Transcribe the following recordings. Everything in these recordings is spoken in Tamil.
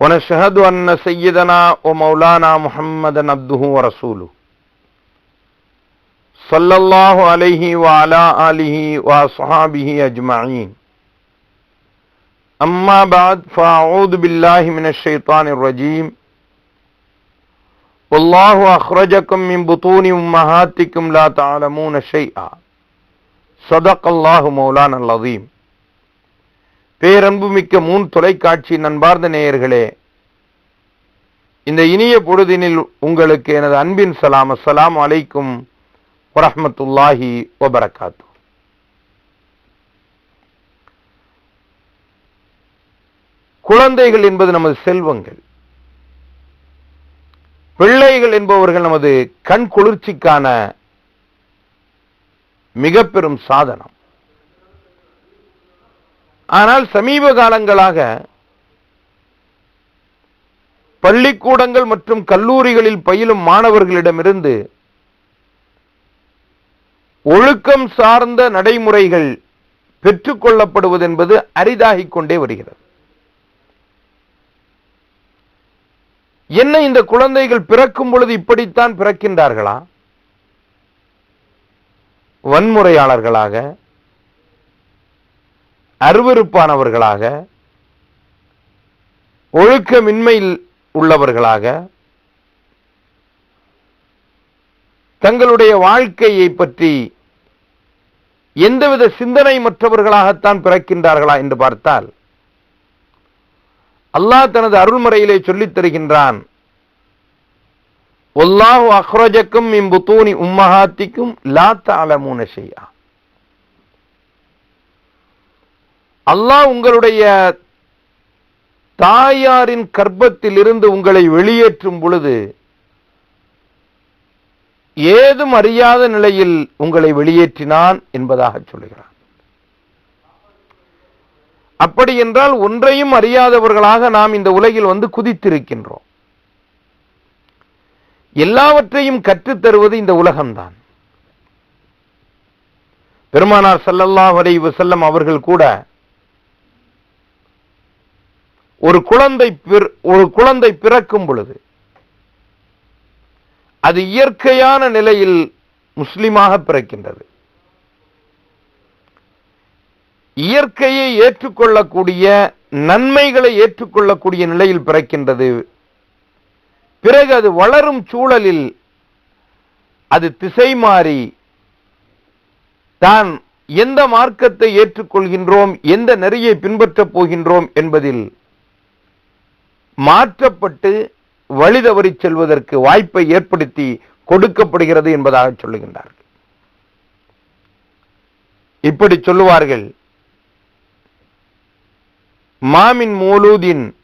ونشهد أن سيدنا ومولانا محمدا عبده ورسوله. صلى الله عليه وعلى آله وأصحابه أجمعين. أما بعد فأعوذ بالله من الشيطان الرجيم. والله أخرجكم من بطون أمهاتكم لا تعلمون شيئا. صدق الله مولانا العظيم. பேரன்புமிக்க மூன் தொலைக்காட்சி நண்பார்ந்த நேயர்களே இந்த இனிய பொழுதினில் உங்களுக்கு எனது அன்பின் சலாம் அஸ்லாம் அலைக்கும் வரஹ்மத்துல்லாஹி வபரகாத்து. குழந்தைகள் என்பது நமது செல்வங்கள். பிள்ளைகள் என்பவர்கள் நமது கண் குளிர்ச்சிக்கான மிக பெரும் சாதனம். ஆனால் சமீப காலங்களாக பள்ளிக்கூடங்கள் மற்றும் கல்லூரிகளில் பயிலும் மாணவர்களிடமிருந்து ஒழுக்கம் சார்ந்த நடைமுறைகள் பெற்றுக்கொள்ளப்படுவது என்பது அரிதாகிக் கொண்டே வருகிறது. என்ன இந்த குழந்தைகள் பிறக்கும் பொழுது இப்படித்தான் பிறக்கின்றார்களா? வன்முறையாளர்களாக அருவருப்பானவர்களாக ஒழுக்கமின்மையில் உள்ளவர்களாக தங்களுடைய வாழ்க்கையை பற்றி எந்தவித சிந்தனை மற்றவர்களாகத்தான் பிறக்கின்றார்களா என்று பார்த்தால் அல்லாஹ் தனது அருள்முறையிலே சொல்லித் தருகின்றான் ஒல்லாஹு அஹ்ரஜக்கும் இம்புத்தூனி உம்மஹாத்திக்கும் லா தாலமூன செய்யா அல்லாஹ் உங்களுடைய தாயாரின் கர்ப்பத்தில் இருந்து உங்களை வெளியேற்றும் பொழுது ஏதும் அறியாத நிலையில் உங்களை வெளியேற்றினான் என்பதாக சொல்லுகிறான் அப்படி என்றால் ஒன்றையும் அறியாதவர்களாக நாம் இந்த உலகில் வந்து குதித்திருக்கின்றோம். எல்லாவற்றையும் கற்றுத்தருவது இந்த உலகம்தான். பெருமானார் சல்லல்லாஹ் அலைவசல்லம் அவர்கள் கூட ஒரு குழந்தை ஒரு குழந்தை பிறக்கும் பொழுது அது இயற்கையான நிலையில் முஸ்லிமாக பிறக்கின்றது. இயற்கையை ஏற்றுக்கொள்ளக்கூடிய நன்மைகளை ஏற்றுக்கொள்ளக்கூடிய நிலையில் பிறக்கின்றது. பிறகு அது வளரும் சூழலில் அது திசை மாறி தான் எந்த மார்க்கத்தை ஏற்றுக்கொள்கின்றோம் எந்த நெறியை பின்பற்றப் போகின்றோம் என்பதில் மாற்றப்பட்டு வழி தவறி செல்வதற்கு வாய்ப்பை ஏற்படுத்தி கொடுக்கப்படுகிறது என்பதாக சொல்லுகின்றார்கள். இப்படி சொல்லுவார்கள். மாமின் மூலூதின்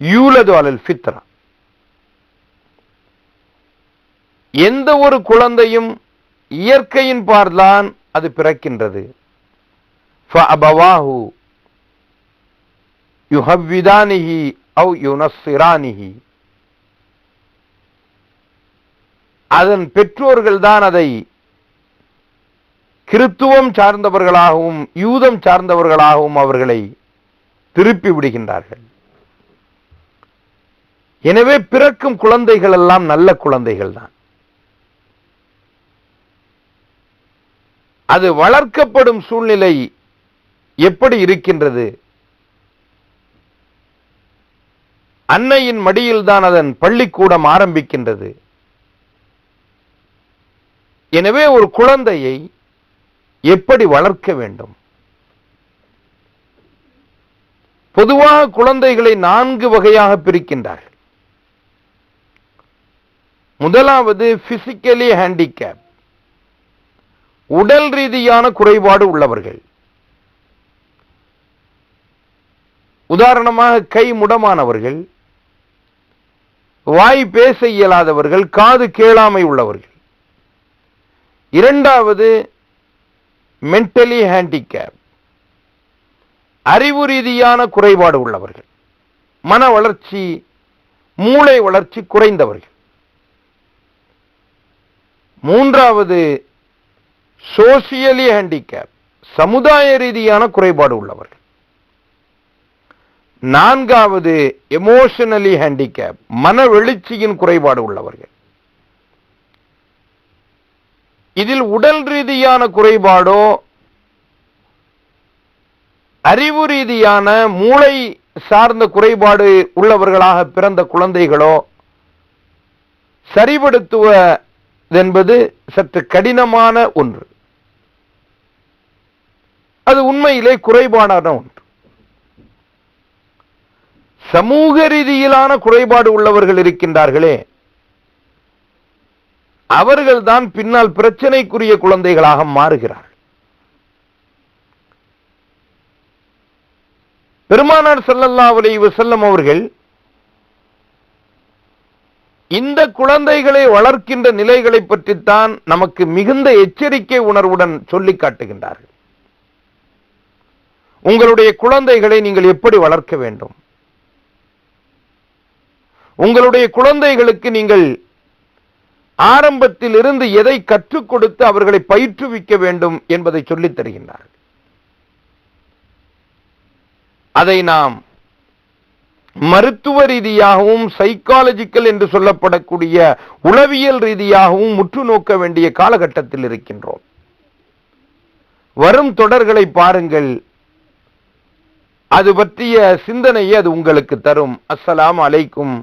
யூலது அலல் ஃபித்ரா. எந்த ஒரு குழந்தையும் இயற்கையின் பார்தான் அது பிறக்கின்றது. யுஹவ்விதானிஹி அவ் யுனஸ்ஸிரானிஹி. அதன் பெற்றோர்கள் தான் அதை கிறித்துவம் சார்ந்தவர்களாகவும் யூதம் சார்ந்தவர்களாகவும் அவர்களை திருப்பி விடுகின்றார்கள். எனவே பிறக்கும் குழந்தைகள் எல்லாம் நல்ல குழந்தைகள் தான். அது வளர்க்கப்படும் சூழ்நிலை எப்படி இருக்கின்றது? அன்னையின் மடியில் தான் அதன் பள்ளிக்கூடம் ஆரம்பிக்கின்றது. எனவே ஒரு குழந்தையை எப்படி வளர்க்க வேண்டும்? பொதுவாக குழந்தைகளை நான்கு வகையாக பிரிக்கின்றார்கள். முதலாவது பிசிக்கலி ஹேண்டிகேப் உடல் ரீதியான குறைபாடு உள்ளவர்கள். உதாரணமாக கை முடமானவர்கள். வாய் பேச இயலாதவர்கள் காது கேளாமை உள்ளவர்கள். இரண்டாவது மென்டலி ஹேண்டிகேப் அறிவு ரீதியான குறைபாடு உள்ளவர்கள். மன வளர்ச்சி மூளை வளர்ச்சி குறைந்தவர்கள். மூன்றாவது சோசியலி ஹேண்டிகேப் சமுதாய ரீதியான குறைபாடு உள்ளவர்கள். நான்காவது எமோஷனலி ஹேண்டிகேப் மன வெளிச்சியின் குறைபாடு உள்ளவர்கள். இதில் உடல் ரீதியான குறைபாடோ அறிவு ரீதியான மூளை சார்ந்த குறைபாடு உள்ளவர்களாக பிறந்த குழந்தைகளோ சரிபடுத்துவதென்பது சற்று கடினமான ஒன்று. அது உண்மையிலே குறைபாடான ஒன்று. சமூக ரீதியிலான குறைபாடு உள்ளவர்கள் இருக்கின்றார்களே. அவர்கள்தான் பின்னால் பிரச்சனைக்குரிய குழந்தைகளாக மாறுகிறார்கள். பெருமானார் செல்லல்லா அலைஹி செல்லும் அவர்கள் இந்த குழந்தைகளை வளர்க்கின்ற நிலைகளை பற்றித்தான் நமக்கு மிகுந்த எச்சரிக்கை உணர்வுடன் சொல்லிக் காட்டுகின்றார்கள். உங்களுடைய குழந்தைகளை நீங்கள் எப்படி வளர்க்க வேண்டும்? உங்களுடைய குழந்தைகளுக்கு நீங்கள் ஆரம்பத்தில் இருந்து எதை கற்றுக் கொடுத்து அவர்களை பயிற்றுவிக்க வேண்டும் என்பதை சொல்லித் தருகின்றார்கள். அதை நாம் மருத்துவ ரீதியாகவும் சைக்காலஜிக்கல் என்று சொல்லப்படக்கூடிய உளவியல் ரீதியாகவும் முற்று நோக்க வேண்டிய காலகட்டத்தில் இருக்கின்றோம். வரும் தொடர்களை பாருங்கள். அது பற்றிய சிந்தனையை அது உங்களுக்கு தரும். அஸ்ஸலாமு அலைக்கும்.